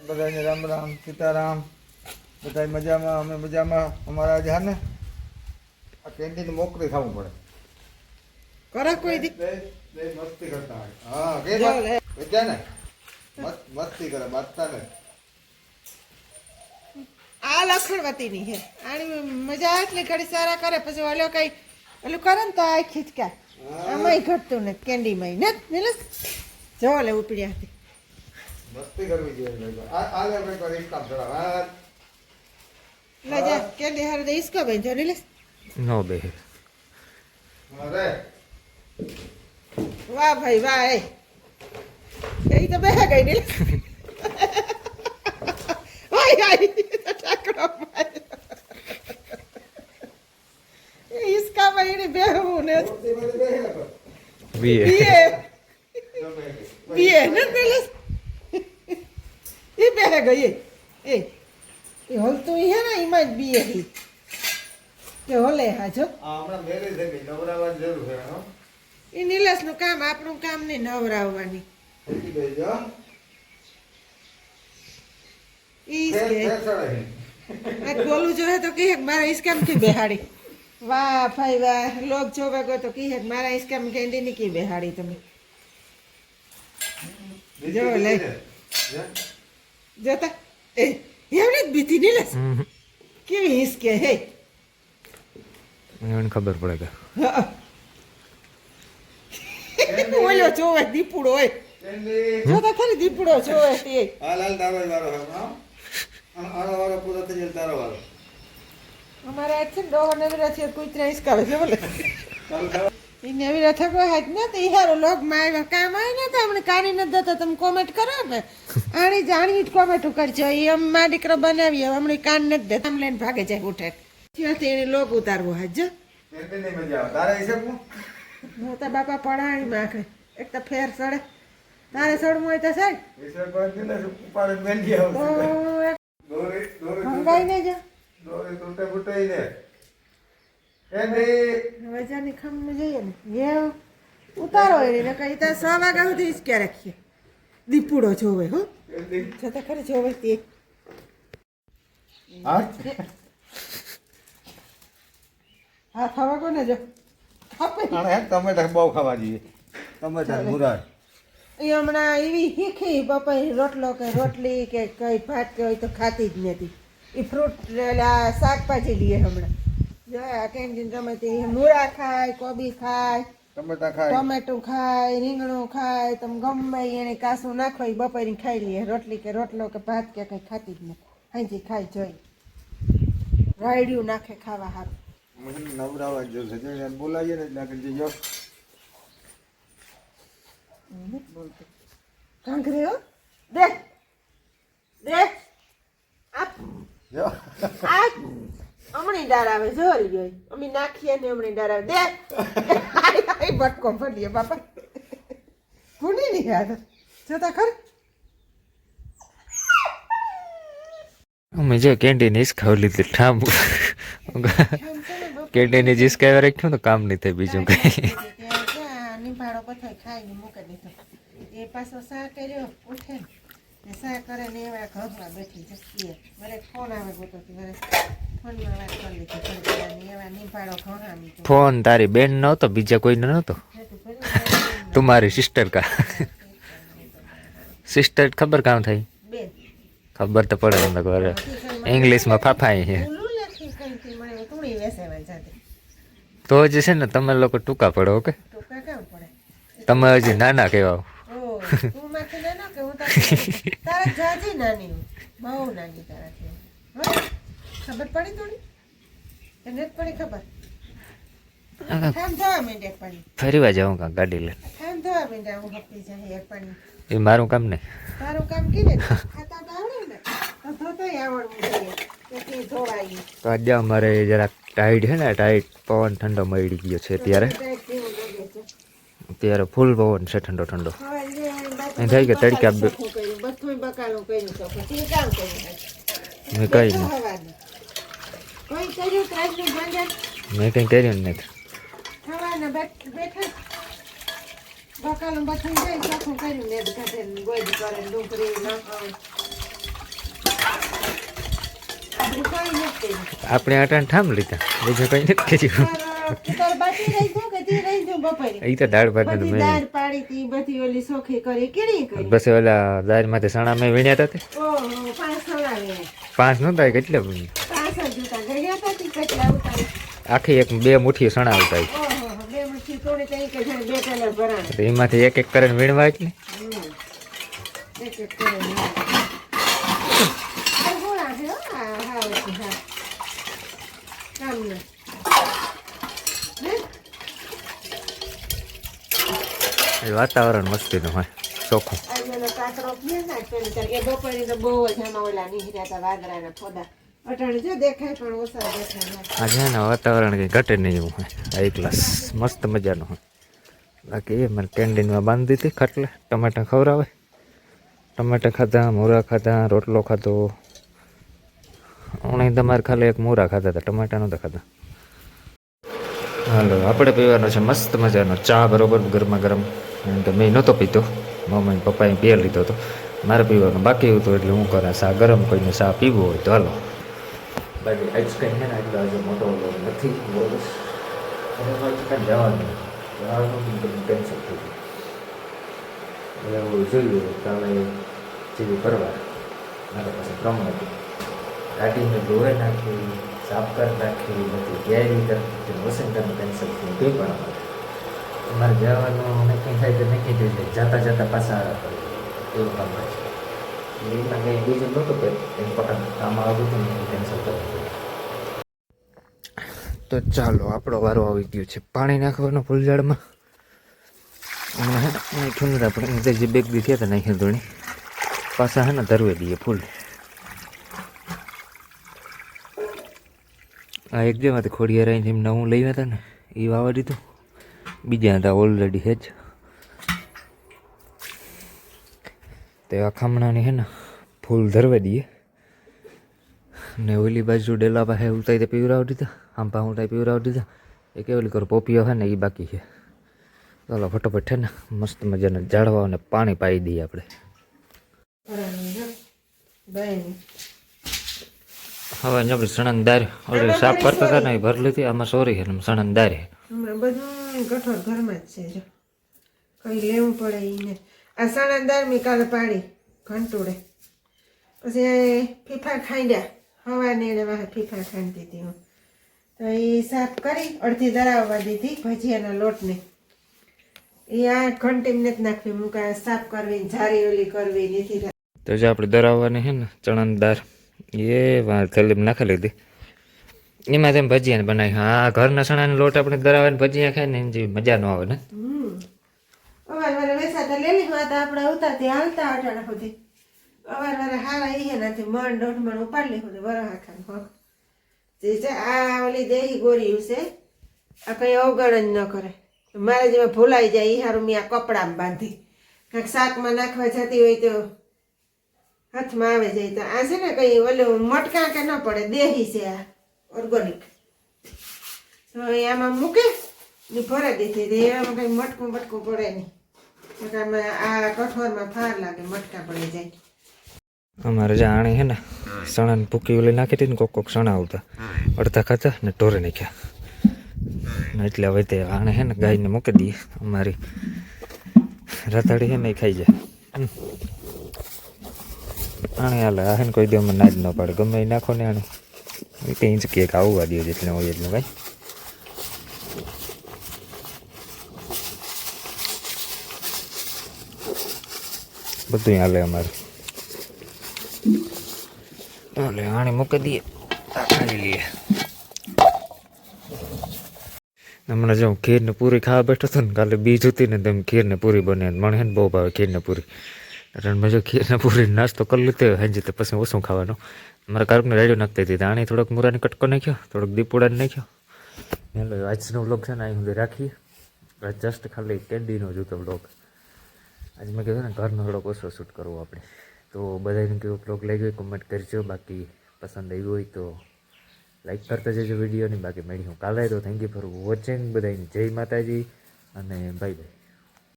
બધાને રામ રામ સીતારામ. બધા મજામાં અમે મજામાં. અમારા આજે હા ને આ કેન્ટીન મોકલી થવું પડે. કરે કોઈ મસ્તી કરતા હા કે બધા ને? મસ્તી કરે બાંધતા ને આ લખણવતી ની હે આની મજા એટલી ઘડી સારા કરે. પછી વાલ્યો કઈ ઓલું કરે ને તો આ ખીચકા. આમાંય ઘટતું નથી કેન્ડીમાં ને નીલસ જો લે ઉપડ્યા હતી મસ્તી કરવી જોઈએ ભાઈ આ આ લે ભાઈ પર ઇસ્કામ ચડાવ હા લે જા કે દેહાર તો ઈસકો ભાઈ જો લે નો બે અરે વાહ ભાઈ વાહ એ. એ તો બે ગઈ નીલસ વાય વાય ટાકડો માર્યો. એ એને બેહવું ને. મોટી બધી બેહી લે પર. વીએ બીએ. બીએ ને એ બેહે ગઈ. એ એ હલતું હે ને એમાં જ બીએ કે હોલે હાજો એ હમણાં મેરેજ થઈ ગઈ નવરાવાની જરૂર છે હો. એ નીલસનું કામ આપણું કામ નહીં નવરાવવાની. ઈ કે. આ બોલું જોઈએ તો કહે મારા મારા ઈસકામથી બેહાડી. વાહ ભાઈ વાહ લોક જોવા ગયો તો કહે મારા ઈસકામ કેન્ડી ની કી બેહાડી તમે. જો લે. જો. જોતા એ એવડી જ બીતી નીલસ કેવી હિસકે હે મને ખબર પડે કે. ઓલો જોવે દીપુડો હોય કેન્ડી. જોતા ખરી દીપુડો જોવે તે હાલ હાલ તારો જ વારો હા? આનો વારો પૂરો થઈ જાય તારો વારો અમારે આજ છે ને ડોહો નવીરા છે કૂતરા હિસકાવે છે બોલે ચાલ એવી નવીરા હાથ ને તો હારો લોકમાં આવ્યા. કામ આવે ને તો કાની નથી દેતા. તમે કોમેન્ટ કરો ને. આણી જાણી જ કોમેન્ટ કરજો. એ આમ મા દીકરો બનાવી હમણાં કાન નથી દેતા. આમ લઈને ભાગે જાય ઉઠે. ત્યાંથી એને લોક ઉતારવો હાથ જો. હું? મોટા બાપા પડાણી માખે એક તો ફેર સડે. તારે સડવું હોય તો સડ. તો હંગાઈ ને જો. દોરી તૂટે ફૂટે ને. કેન્ડી હવે જઈએ ને. એ ઉતારો એને કઈ ત્યાં સો વાગ્યા સુધી જ ક્યાં રાખીએ દીપુડો જોવે હો. છતાં ખરી જોવે તે. હા? હા ખાવા કોને જો? આને હે બહુ ખાવા જોઈએ. મુરાદ એ હમણાં એવી શીખી પપ્પા રોટલો કે રોટલી કે કઈ ભાત કે હોય તો ખાતી જ નથી. એ ફ્રૂટ શાકભાજી લઈએ હમણાં. જો આ કેન્ટીન ગમે તે મૂળા ખાય કોબી ખાય ટમેટા ખાય. ટમેટું ખાય રીંગણું ખાય તમે ગમે એને કાસું નાખો એ બપોરી ખાઈ લઈએ રોટલી કે રોટલો કે ભાત કે કઈ ખાતી જ નથી. હાંજી ખાઈ જોઈ. રાયડ્યું નાખે ખાવા હારું. મને નવરાવા જોશે. જો એને બોલાવીએ ને એટલે આગળ જજો નથી બોલતું. હો. દે. દે. આપ. જો. આ હમણી ડાર આવે જોરી ગઈ. અમે નાખીએ ને હમણી ડાર આવે. દે. આઈ ભરીએ બાપા. કોની ની યાદ જોતા ખર? અમે જો કેન્ટીન હિસકાવ લીધી ઠામ. કેન્ટીન હિસકાવ્યા રાખ્યું તો કામ નહીં થાય બીજું કઈ નિભાડો પથાઈ ખાઈને મૂકી દીધો. એ પાછો સા કર્યો ઉઠે ને. સા કરે ને એવા ઘરમાં બેઠી જઈએ. મારે ફોન આવે ગોતો મારે ફોનમાં વાત કરી લીધી થોડી વાર ને એવા નિભાડો ઘણા મીઠું ફોન તારી બેન નહોતો, બીજા કોઈને નહોતો. તુમારી સિસ્ટર કા? સિસ્ટર ખબર કામ થાય બેન ખબર તો પડે તમને ઘરે ઇંગ્લિશમાં ફાફાઈ છે. ઉલું લખી કંઈથી મને તુણી વેસાવા જાતે તો જ છે ને તમે લોકો ટૂંકા પડો, ઓકે? ટૂંકા કામ પડે તમે હજી નાના કહેવાઓ. ઓ, તું માથે નાનો કે હું તારી તારા જાજી નાની હું. બહુ નાની તારાથી. હો? ખબર પડી થોડી? એને જ પડી ખબર? ફરીવા જાઉં કાં ગાડી લઈને? એ મારું કામ નહીં તારું કામ કીને ખાતા તો આવડે ને. તો આવડવું તો આજે અમારે જરાક ટાઈટ છે ને ટાઈટ પવન ઠંડો મળી ગયો છે ત્યારે. ત્યારે ફૂલ પવન છે ઠંડો ઠંડો. એ થાય કે તડકા બધું બકાલું કર્યું મેં કઈ નહીં હવાનું. કોઈ કર્યું ત્રાસનું ભંજન મેં કંઈ કર્યું નથી. આપણે આટાને ઠામ લીધા. બીજું કંઈ નથી કર્યું. તે દાળ ભાત દાળ પાડી તી બધી ઓલી સોખી કરી કેડી કરી? બસ ઓલા દાળમાંથી સણા મેં વીણ્યા હતા તે. પાંચ પાંચ નહોતા કેટલા પાંચ જ જોતા ગયા હતા તી કેટલા ઉતારી આખી એક બે મુઠ્ઠી સણા આવતા ઓહો બે મુઠ્ઠી તોડી તઈ કે જાણે બે ટેલર ભરાણા તો એમાંથી એક એક કરીને વીણવા જ ને વાતાવરણ મસ્તી મસ્તીનું હોય, ચોખ્ખું. ને બપોરે તો બહુ જ આમાં ઓલા નીકળ્યા હતા વાદળાના ફોદા. આજે ને વાતાવરણ કંઈ ઘટે નહીં એવું હોય. એક ગ્લાસ મસ્ત મજાનું હોય. બાકી એ મને કેન્ટીનમાં બાંધી હતી ખાટલે. ટમેટા ખવડાવે. ટમેટા ખાધા, મોરા ખાધા, રોટલો ખાધો. ઉણે તમારે ખાલી એક મૂરા ખાધા હતા ટમેટા નહોતા ખાધા. હાલો, આપણે પીવાનો છે મસ્ત મજાનો ચા, બરોબર, ગરમા ગરમ. કારણ કે મેં નહોતો પીતો. મમ્મી પપ્પાએ પીએ લીધો હતો. મારે પીવાનું બાકી હતું એટલે હું કરા ચા ગરમ કોઈને ચા પીવો હોય તો હાલો. બાકી આજ છે ને એટલે આજે મોટો ઓલો નથી બોલું અને મારે કાંઈ જવાનું. જવાનું ટેન્શન થઈ ગયું એટલે હું જોયું તમે જેવી કરવા મારા પાસે પ્રમાણ હતું કાઢીને ધોઈ નાખી સાફ કરી નાખી બધી ગેરી કરી કરવાનું કેન્સલ થયું તે પણ અમારે અમારે જવાનું નક્કી થાય તો નક્કી થઈ જાય જતા જતા પાછા એવું કામ એમાં કંઈ બીજું નહોતું કે ઇમ્પોર્ટન્ટ કામ આવ્યું હતું ને તો ચાલો આપણો વારો આવી ગયો છે પાણી નાખવાનો ફૂલઝાડમાં હમણાં નથી આપણે જે બેગ દીધી હતા નાખ્યા ધોણી પાછા હે ને ધરવે દઈએ ફૂલ આ એક જેમાંથી ખોડિયા રાઈને એમ નવું લઈ હતા ને એ વાવા દીધું બીજા હતા ઓલરેડી હેજ તે આ ખામણાની હે ને ફૂલ ધરવા દઈએ ને ઓલી બાજુ ડેલા પાસે ઉતારી તે પીવરાવી દીધા. આમ પાસે ઉતારી પીવરાવી દીધા. એ કેવલી કરો પોપીઓ હે ને એ બાકી છે. ચાલો ફટોફટ છે ને મસ્ત મજાના ઝાડવા અને પાણી પાઈ દઈએ આપણે. હવે આપણે સણન દાર સાફ કરતા હતા ને એ ભરી લીધી. આમાં સોરી છે સણન દાર બધું કઠોળ ઘરમાં જ છે કઈ લેવું પડે ઈ ને આ મિકાલ પાડી ઘંટુડે. પછી ફીફા ખાંડ્યા. હવાને એને વાહે ફીફા ખાંડતી હતી હું. તો એ સાફ કરી અડધી દરાવવા દીધી ભજીયાના લોટને. એ આ ઘંટી નથી નાખવી મૂકા સાફ કરવી જારી ઓલી કરવી નથી તો જે આપણે દરાવવાની છે ને ચણાની દાળ એ વા થેલીમાં નાખી લીધી. એમાં તેમ ભજીયા બનાવી. હા ઘરના ચણાનો લોટ આપણે દરાવીને ભજીયા ખાય ને એની મજા ન આવે ને. વારે લેલી હોય લીધું આપણે આવતા તે હાલતા અટાણા સુધી. અવાર વાર હારા ઈ નથી મણ, દોઢ મણ ઉપાડી લીધું બરો હાખાન હો. જે છે, આ ઓલી દેહી ગોરી છે, આ કઈ અવગણ જ ન કરે. મારે જેમાં ભૂલાઈ જાય ઈ હારું મેં આ કપડામાં બાંધી. કાંઈક શાકમાં નાખવા જતી હોય તો હાથમાં આવે જાય. તો આ છે ને કઈ ઓલું મટકા કે ન પડે, દેહી છે આ ઓર્ગોનિક તો એ આમાં મૂકે ને ભરાઈ દીધી તો એમાં કંઈ મટકું મટકું પડે નહીં. આ કઠોળમાં ફાર લાગે અમારે જે આણી છે ને સણાને ભૂકી ઓલી નાખી હતી ને, કોક કોક સણા આવતા. અડધા ખાતા ને ટોરે નાખ્યા. એટલે હવે તે આણે છે ને, ગાયને મૂકી દઈએ. અમારી રાતાડી હે ને ખાઈ જાય. આણે હાલે, આ હે ને કોઈ દે અમે ના જ ન પાડે. ગમે નાખો ને આણે. કંઈ જ કે આવવા દે જેટલું હોય એટલું કાંઈ બધું હાલે અમારે. હાલે, આણે મૂકી દઈએ. ખાઈ લઈએ હમણાં જો ખીરને પૂરી ખાવા બેઠો હતો ને, કાલે બીજ હતી ને તેમ ખીરને પૂરી બને મને હે ને બહુ ભાવે ખીરને પૂરી. એટલે મેં જો ખીરને પૂરી નાસ્તો કરી લીધો હજી તો પછી ઓછું ખાવાનું. મારા કારકને રેડિયો નાખતી હતી આણી થોડોક મુરાને કટકો નાખ્યો, થોડોક દીપોડાને નાખ્યો. હેલો, આજનો વ્લોગ છે ને, અહીં સુધી રાખીએ. જસ્ટ ખાલી કેન્ડીનો જોતો વ્લોગ આજે મેં કીધું ને, ઘરનો થોડોક ઓછો શૂટ કરવો આપણે. તો બધાને કેવો બ્લોગ લાગ્યો કોમેન્ટ કરજો. બાકી પસંદ આવ્યું હોય તો લાઈક કરતા જજો વિડીયોની બાકી મળી હું કાલે. તો થેન્ક યુ ફોર વોચિંગ બધાને જય માતાજી અને બાય બાય